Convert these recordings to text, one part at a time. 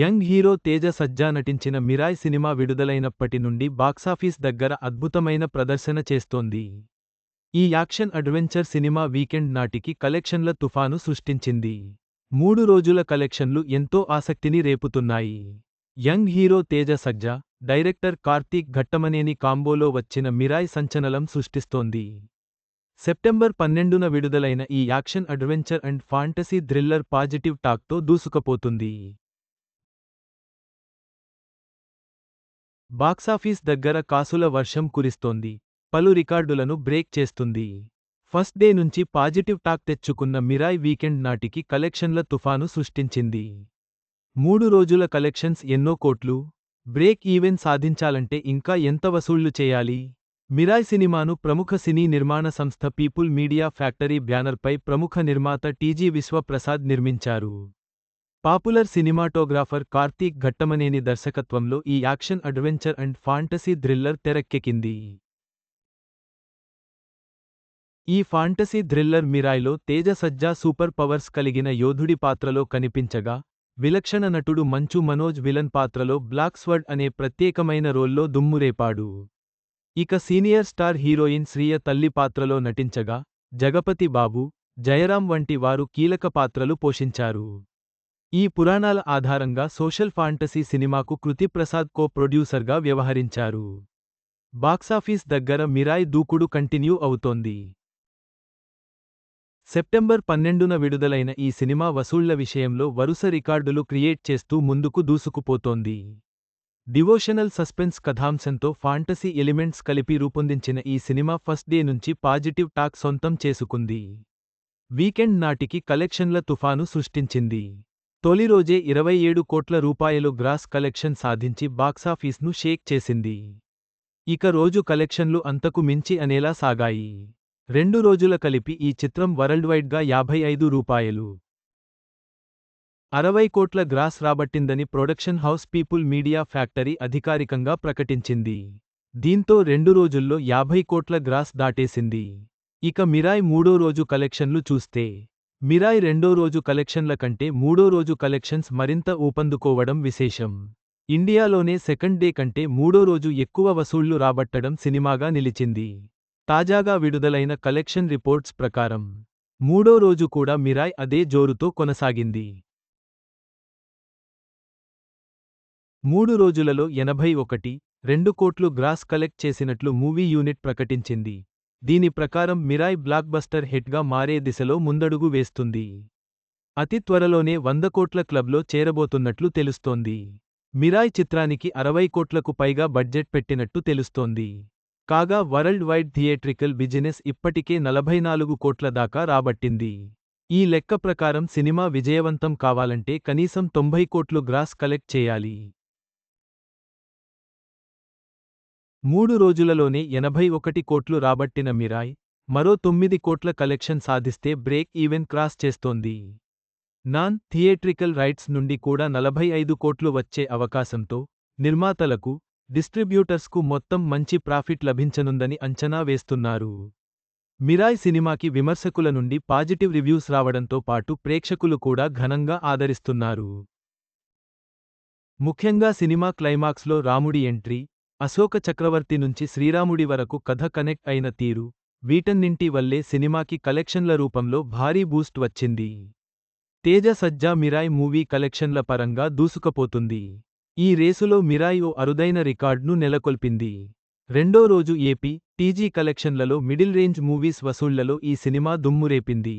Young hero Teja సజ్జా నటించిన Mirai cinema విడుదలైనప్పటి నుండి box office దగ్గర అద్భుతమైన ప్రదర్శన చేస్తోంది. ఈ యాక్షన్ అడ్వెంచర్ సినిమా వీకెండ్ నాటికి కలెక్షన్ల తుఫాను సృష్టించింది. మూడు రోజుల కలెక్షన్లు ఎంతో ఆసక్తిని రేపుతున్నాయి. Young hero Teja Sajja director Karthik Ghattamaneni కాంబోలో వచ్చిన మిరాయ్ సంచలనం సృష్టిస్తోంది. సెప్టెంబర్ పన్నెండున విడుదలైన ఈ action adventure and fantasy thriller positive టాక్తో దూసుకుపోతుంది. బాక్సాఫీస్ దగ్గర కాసుల వర్షం కురిస్తోంది. పలు రికార్డులను బ్రేక్ చేస్తుంది. ఫస్ట్ డే నుంచి పాజిటివ్ టాక్ తెచ్చుకున్న మిరాయ్ వీకెండ్ నాటికి కలెక్షన్ల తుఫాను సృష్టించింది. మూడు రోజుల కలెక్షన్స్ ఎన్నో కోట్లు. బ్రేక్ ఈవెన్ సాధించాలంటే ఇంకా ఎంత వసూళ్ళు చేయాలి? మిరాయ్ సినిమాను ప్రముఖ సినీ నిర్మాణ సంస్థ పీపుల్ మీడియా ఫ్యాక్టరీ బ్యానర్పై ప్రముఖ నిర్మాత టీజీ విశ్వప్రసాద్ నిర్మించారు. పాపులర్ సినిమాటోగ్రాఫర్ కార్తీక్ ఘట్టమనేని దర్శకత్వంలో ఈ action adventure and fantasy thriller తెరక్కెకింది. ఈ ఫాంటసీ థ్రిల్లర్ మిరాయ్లో తేజ సజ్జా సూపర్ పవర్స్ కలిగిన యోధుడి పాత్రలో కనిపించగా విలక్షణ నటుడు మంచు మనోజ్ విలన్ పాత్రలో బ్లాక్స్వర్డ్ అనే ప్రత్యేకమైన రోల్లో దుమ్మురేపాడు. ఇక సీనియర్ స్టార్ హీరోయిన్ శ్రీయ తల్లి పాత్రలో నటించగా జగపతి బాబు జయరాం వంటి వారు కీలక పాత్రలు పోషించారు. ఈ పురాణాల ఆధారంగా సోషల్ ఫాంటసీ సినిమాకు కృతిప్రసాద్ కో ప్రొడ్యూసర్గా వ్యవహరించారు. బాక్సాఫీస్ దగ్గర మిరాయ్ దూకుడు కంటిన్యూ అవుతోంది. సెప్టెంబర్ పన్నెండున విడుదలైన ఈ సినిమా వసూళ్ళ విషయంలో వరుస రికార్డులు క్రియేట్ చేస్తూ ముందుకు దూసుకుపోతోంది. డివోషనల్ సస్పెన్స్ కథాంశంతో ఫాంటసీ ఎలిమెంట్స్ కలిపి రూపొందించిన ఈ సినిమా ఫస్ట్ డే నుంచి పాజిటివ్ టాక్ సొంతం చేసుకుంది. వీకెండ్ నాటికి కలెక్షన్ల తుఫాను సృష్టించింది. తొలి రోజే ఇరవై ఏడు కోట్ల రూపాయలు గ్రాస్ కలెక్షన్ సాధించి బాక్సాఫీస్ను షేక్ చేసింది. ఇక రోజు కలెక్షన్లు అంతకు మించి అనేలా సాగాయి. రెండు రోజుల కలిపి ఈ చిత్రం వరల్డ్ వైడ్గా యాభై ఐదు రూపాయలు. అరవై కోట్ల gross రాబట్టిందని production house People Media Factory అధికారికంగా ప్రకటించింది. దీంతో రెండు రోజుల్లో యాభై కోట్ల గ్రాస్ దాటేసింది. ఇక మిరాయ్ మూడో రోజు కలెక్షన్లు చూస్తే మిరాయ్ రెండో రోజు కలెక్షన్ల కంటే మూడో రోజు కలెక్షన్స్ మరింత ఊపందుకోవడం విశేషం. ఇండియాలోనే సెకండ్ డే కంటే మూడో రోజు ఎక్కువ వసూళ్ళు రాబట్టడం సినిమాగా నిలిచింది. తాజాగా విడుదలైన కలెక్షన్ రిపోర్ట్స్ ప్రకారం మూడో రోజు కూడా మిరాయ్ అదే జోరుతో కొనసాగింది. మూడు రోజులలో ఎనభై ఒకటి రెండు కోట్లు గ్రాస్ కలెక్ట్ చేసినట్లు మూవీ యూనిట్ ప్రకటించింది. దీని ప్రకారం మిరాయ్ బ్లాక్బస్టర్ హిట్గా మారే దిశలో ముందడుగు వేస్తుంది. అతి త్వరలోనే వంద కోట్ల క్లబ్లో చేరబోతున్నట్లు తెలుస్తోంది. మిరాయ్ చిత్రానికి అరవై కోట్లకు పైగా బడ్జెట్ పెట్టినట్టు తెలుస్తోంది. కాగా వరల్డ్ వైడ్ థియేట్రికల్ బిజినెస్ ఇప్పటికే నలభై నాలుగు కోట్ల దాకా రాబట్టింది. ఈ లెక్క ప్రకారం సినిమా విజయవంతం కావాలంటే కనీసం తొంభై కోట్లు గ్రాస్ కలెక్ట్ చేయాలి. మూడు రోజులలోనే ఎనభై ఒకటి కోట్లు రాబట్టిన మిరాయ్ మరో తొమ్మిది కోట్ల కలెక్షన్ సాధిస్తే బ్రేక్ ఈవెన్ క్రాస్ చేస్తోంది. నాన్ థియేట్రికల్ రైట్స్ నుండి కూడా నలభై ఐదు కోట్లు వచ్చే అవకాశంతో నిర్మాతలకు డిస్ట్రిబ్యూటర్స్కు మొత్తం మంచి ప్రాఫిట్ లభించనుందని అంచనా వేస్తున్నారు. మిరాయ్ సినిమాకి విమర్శకుల నుండి పాజిటివ్ రివ్యూస్ రావడంతో పాటు ప్రేక్షకులు కూడా ఘనంగా ఆదరిస్తున్నారు. ముఖ్యంగా సినిమా క్లైమాక్స్లో రాముడి ఎంట్రీ అశోక చక్రవర్తి నుంచి శ్రీరాముడి వరకు కథ కనెక్ట్ అయిన తీరు. వీటన్నింటి వల్లే సినిమాకి కలెక్షన్ల రూపంలో భారీ బూస్ట్ వచ్చింది. తేజ సజ్జా మిరాయ్ మూవీ కలెక్షన్ల పరంగా దూసుకపోతుంది. ఈ రేసులో మిరాయ్ ఓ అరుదైన రికార్డ్ను నెలకొల్పింది. రెండో రోజు ఏపీ టీజీ కలెక్షన్లలో మిడిల్ రేంజ్ మూవీస్ వసూళ్ళలో ఈ సినిమా దుమ్మురేపింది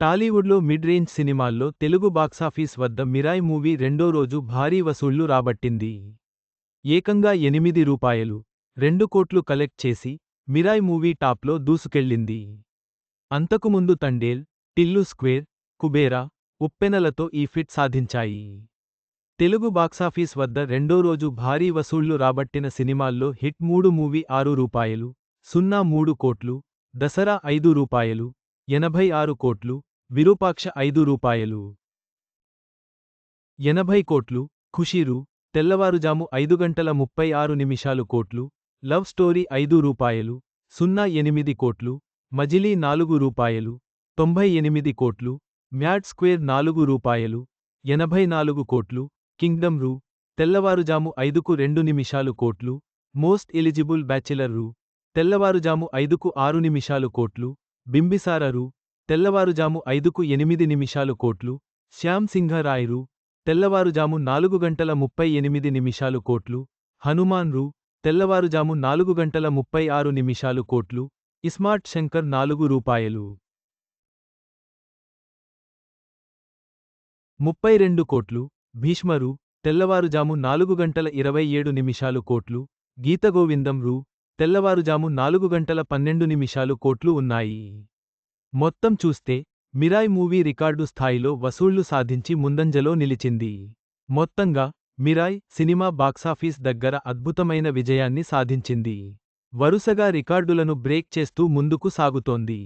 టాలీవుడ్లో మిడ్ రేంజ్ సినిమాల్లో తెలుగు బాక్సాఫీస్ వద్ద మిరాయ్ మూవీ రెండో రోజు భారీ వసూళ్ళు రాబట్టింది. ఏకంగా ఎనిమిది రూపాయలు రెండు కోట్లు కలెక్ట్ చేసి మిరాయ్ మూవీ టాప్లో దూసుకెళ్ళింది. అంతకుముందు తండేల్ టిల్లు స్క్వేర్ కుబేరా ఉప్పెనలతో ఈ ఫిట్ సాధించాయి. తెలుగు బాక్సాఫీస్ వద్ద రెండో రోజు భారీ వసూళ్ళు రాబట్టిన సినిమాల్లో హిట్ మూడు మూవీ ఆరు రూపాయలు సున్నా మూడు కోట్లు దసరా ఐదు రూపాయలు ఎనభై ఆరు కోట్లు విరూపాక్ష ఐదు రూపాయలు. ఎనభై కోట్లు ఖుషీరు తెల్లవారుజాము ఐదు గంటల ముప్పై ఆరు నిమిషాలు కోట్లు లవ్ స్టోరీ ఐదు రూపాయలు సున్నా ఎనిమిది కోట్లు మజిలీ నాలుగు రూపాయలు తొంభై ఎనిమిది కోట్లు మ్యాడ్ స్క్వేర్ నాలుగు రూపాయలు ఎనభై నాలుగు కోట్లు కింగ్డమ్ రూ తెల్లవారుజాము ఐదుకు రెండు నిమిషాలు కోట్లు మోస్ట్ ఎలిజిబుల్ బ్యాచిలర్ రూ తెల్లవారుజాము ఐదుకు ఆరు నిమిషాలు కోట్లు బింబిసార రూ తెల్లవారుజాము ఐదుకు ఎనిమిది నిమిషాలు కోట్లు శ్యామ్ రాయ్ రూ తెల్లవారుజాము నాలుగు గంటల ముప్పై ఎనిమిది నిమిషాలు కోట్లు హనుమాన్ రూ తెల్లవారుజాము నాలుగు గంటల ముప్పై ఆరు నిమిషాలు కోట్లు ఇస్మార్ట్ శంకర్ నాలుగు రూపాయలు. ముప్పై రెండు కోట్లు భీష్మరు తెల్లవారుజాము నాలుగు గంటల ఇరవై ఏడు నిమిషాలు కోట్లు గీతగోవిందం రూ తెల్లవారుజాము నాలుగు గంటల పన్నెండు నిమిషాలు కోట్లు ఉన్నాయి. మొత్తం చూస్తే మిరాయ్ మూవీ రికార్డు స్థాయిలో వసూళ్ళు సాధించి ముందంజలో నిలిచింది. మొత్తంగా మిరాయ్ సినిమా బాక్సాఫీస్ దగ్గర అద్భుతమైన విజయాన్ని సాధించింది. వరుసగా రికార్డులను బ్రేక్ చేస్తూ ముందుకు సాగుతోంది.